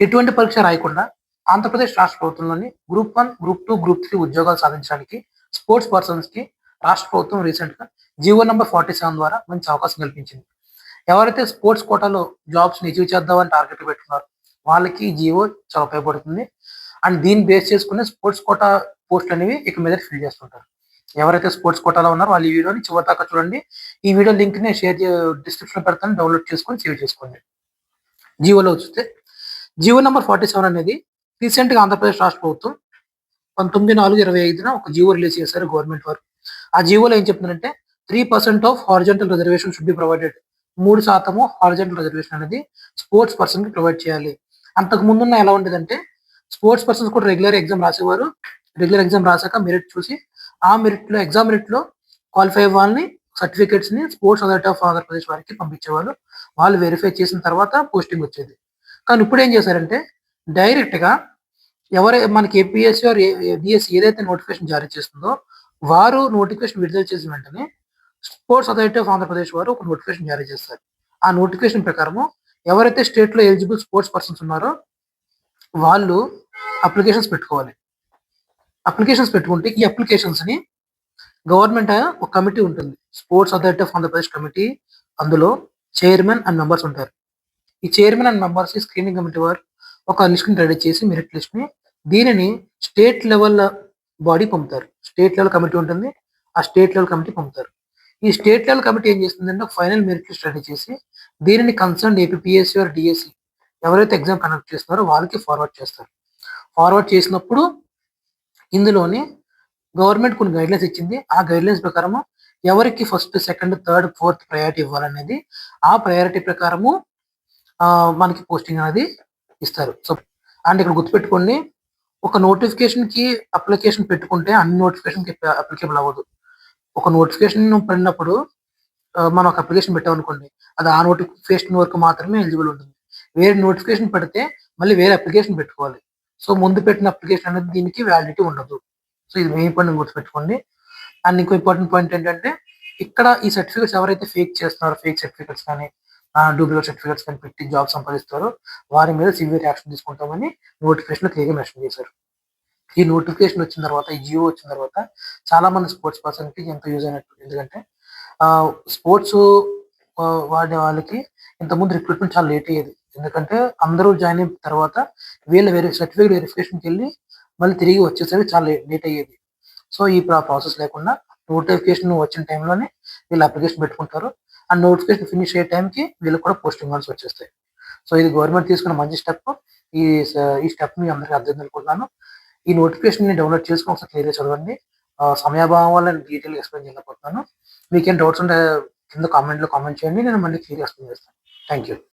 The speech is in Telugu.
ఎటువంటి పరీక్ష రాయకుండా ఆంధ్రప్రదేశ్ రాష్ట్ర ప్రభుత్వంలోని group one group two group three ఉద్యోగాలు సాధించడానికి స్పోర్ట్స్ పర్సన్స్కి రాష్ట్ర ప్రభుత్వం రీసెంట్గా జీవో నెంబర్ ఫార్టీ సెవెన్ ద్వారా మంచి అవకాశం కల్పించింది. ఎవరైతే స్పోర్ట్స్ కోటాలో జాబ్స్ని అచీవ్ చేద్దామని టార్గెట్ పెట్టుకున్నారో వాళ్ళకి జీవో చాలా ఉపయోగపడుతుంది. అండ్ దీన్ని బేస్ చేసుకుని స్పోర్ట్స్ కోటా పోస్ట్లు అనేవి ఇక మీద ఫిల్ చేస్తుంటారు. ఎవరైతే స్పోర్ట్స్ కోటాలో ఉన్నారో వాళ్ళు ఈ వీడియోని చివరి దాకా చూడండి. ఈ వీడియో లింక్ని షేర్ డిస్క్రిప్షన్ పెడతాను. డౌన్లోడ్ చేసుకొని సేవ్ చేసుకోండి. జీవోలో చూస్తే జీవో నెంబర్ ఫార్టీ సెవెన్ అనేది రీసెంట్గా ఆంధ్రప్రదేశ్ రాష్ట్ర ప్రభుత్వం పంతొమ్మిది నాలుగు ఇరవై ఐదున ఒక జీవో రిలీజ్ చేశారు గవర్నమెంట్ వారు. ఆ జీవోలో ఏం చెప్తుందంటే three percent of horizontal reservation should be provided మూడు శాతము హార్జెంటల్ రిజర్వేషన్ అనేది స్పోర్ట్స్ పర్సన్కి ప్రొవైడ్ చేయాలి. అంతకు ముందున్న ఎలా ఉండేదంటే స్పోర్ట్స్ పర్సన్స్ కూడా రెగ్యులర్ ఎగ్జామ్ రాసేవారు. రెగ్యులర్ ఎగ్జామ్ రాసాక మెరిట్ చూసి ఆ మెరిట్లో ఎగ్జామ్ మెరిట్లో క్వాలిఫై వాళ్ళని సర్టిఫికేట్స్ని స్పోర్ట్స్ అథారిటీ ఆఫ్ ఆంధ్రప్రదేశ్ వారికి పంపించేవాళ్ళు. వాళ్ళు వెరిఫై చేసిన తర్వాత పోస్టింగ్ వచ్చేది. కానీ ఇప్పుడు ఏం చేశారంటే డైరెక్ట్గా ఎవరై మనకి ఏపీఎస్సీ ఆర్ డిఎస్సి ఏదైతే నోటిఫికేషన్ జారీ చేస్తుందో వారు నోటిఫికేషన్ విడుదల చేసిన వెంటనే స్పోర్ట్స్ అథారిటీ ఆఫ్ ఆంధ్రప్రదేశ్ వారు ఒక నోటిఫికేషన్ జారీ చేస్తారు. ఆ నోటిఫికేషన్ ప్రకారము ఎవరైతే స్టేట్లో ఎలిజిబుల్ స్పోర్ట్స్ పర్సన్స్ ఉన్నారో వాళ్ళు అప్లికేషన్స్ పెట్టుకోవాలి. అప్లికేషన్స్ పెట్టుకుంటే ఈ అప్లికేషన్స్ని గవర్నమెంట్ ఒక కమిటీ ఉంటుంది. Sports authority of Andhra Pradesh committee అందులో చైర్మన్ అండ్ మెంబర్స్ ఉంటారు. ఈ chairman and members screening committee వారు ఒక లిస్ట్ని రెడీ చేసి మెరిట్ లిస్ట్ని దీనిని స్టేట్ లెవెల్ బాడీ పంపుతారు. స్టేట్ లెవెల్ కమిటీ ఉంటుంది. ఆ స్టేట్ లెవెల్ కమిటీ పంపుతారు. ఈ స్టేట్ లెవెల్ కమిటీ ఏం చేస్తుందంటే ఫైనల్ మెరిట్ లిస్ట్ రెడీ చేసి దీనిని కన్సర్న్ ఏపీఎస్సీ ఆర్ డిఎస్సి ఎవరైతే ఎగ్జామ్ కండక్ట్ చేస్తున్నారో వాళ్ళకి ఫార్వర్డ్ చేస్తారు. ఫార్వర్డ్ చేసినప్పుడు ఇందులోని గవర్నమెంట్ కొన్ని గైడ్లైన్స్ ఇచ్చింది. ఆ గైడ్లైన్స్ ప్రకారము ఎవరికి first second third fourth priority ఇవ్వాలనేది ఆ ప్రయారిటీ ప్రకారము మనకి పోస్టింగ్ అనేది ఇస్తారు. సో అండ్ ఇక్కడ గుర్తుపెట్టుకోండి ఒక నోటిఫికేషన్కి అప్లికేషన్ పెట్టుకుంటే అన్ని నోటిఫికేషన్కి అప్లికేబుల్ అవ్వదు. ఒక నోటిఫికేషన్ పడినప్పుడు మనం ఒక అప్లికేషన్ పెట్టామనుకోండి అది ఆ నోటిఫికేషన్ వరకు మాత్రమే ఎలిజిబుల్ ఉంటుంది. వేరే నోటిఫికేషన్ పెడితే మళ్ళీ వేరే అప్లికేషన్ పెట్టుకోవాలి. సో ముందు పెట్టిన అప్లికేషన్ అనేది దీనికి వ్యాలిడిటీ ఉండదు. సో ఇది మెయిన్ పాయింట్ గుర్తుపెట్టుకోండి. అండ్ ఇంకో ఇంపార్టెంట్ పాయింట్ ఏంటంటే ఇక్కడ ఈ సర్టిఫికేట్స్ ఎవరైతే ఫేక్ చేస్తున్నారో ఫేక్ సర్టిఫికేట్స్ కానీ డూప్లికేట్ సర్టిఫికేట్స్ కానీ పెట్టి జాబ్ సంపాదిస్తారో. వారి మీద సివియర్ యాక్షన్ తీసుకుంటామని నోటిఫికేషన్ క్లియర్గా మెన్షన్ చేశారు. ఈ నోటిఫికేషన్ వచ్చిన తర్వాత ఈ జియో వచ్చిన తర్వాత చాలా మంది స్పోర్ట్స్ పర్సన్కి ఎంతో యూజ్ అయినట్టు. ఎందుకంటే స్పోర్ట్స్ వాడే వాళ్ళకి ఇంతకుముందు రిక్రూట్మెంట్ చాలా లేట్ అయ్యేది. ఎందుకంటే అందరూ జాయిన్ అయిన తర్వాత వీళ్ళ వేరే సర్టిఫికేట్ వెరిఫికేషన్కి వెళ్ళి మళ్ళీ తిరిగి వచ్చేసరికి చాలా లేట్ అయ్యేది. సో ఈ ప్రాసెస్ లేకుండా నోటిఫికేషన్ వచ్చిన టైంలోనే వీళ్ళు అప్లికేషన్ పెట్టుకుంటారు. ఆ నోటిఫికేషన్ ఫినిష్ అయ్యే టైంకి వీళ్ళకి కూడా పోస్టింగ్ ఆల్స్ వచ్చేస్తాయి. సో ఇది గవర్నమెంట్ తీసుకున్న మంచి స్టెప్ ఈ ఈ స్టెప్ మీ అందరికీ అర్థం అనుకుంటున్నాను ఈ నోటిఫికేషన్ డౌన్లోడ్ చేసుకుని ఒకసారి క్లియర్ చదవండి. సమయాభావం వల్ల నేను డీటెయిల్ ఎక్స్ప్లెయిన్ చేయలేకపోతున్నాను. మీకేం డౌట్స్ ఉంటే కింద కామెంట్లో కామెంట్ చేయండి. నేను మళ్ళీ క్లియర్ ఎక్స్ప్లెయిన్ చేస్తాను. Thank you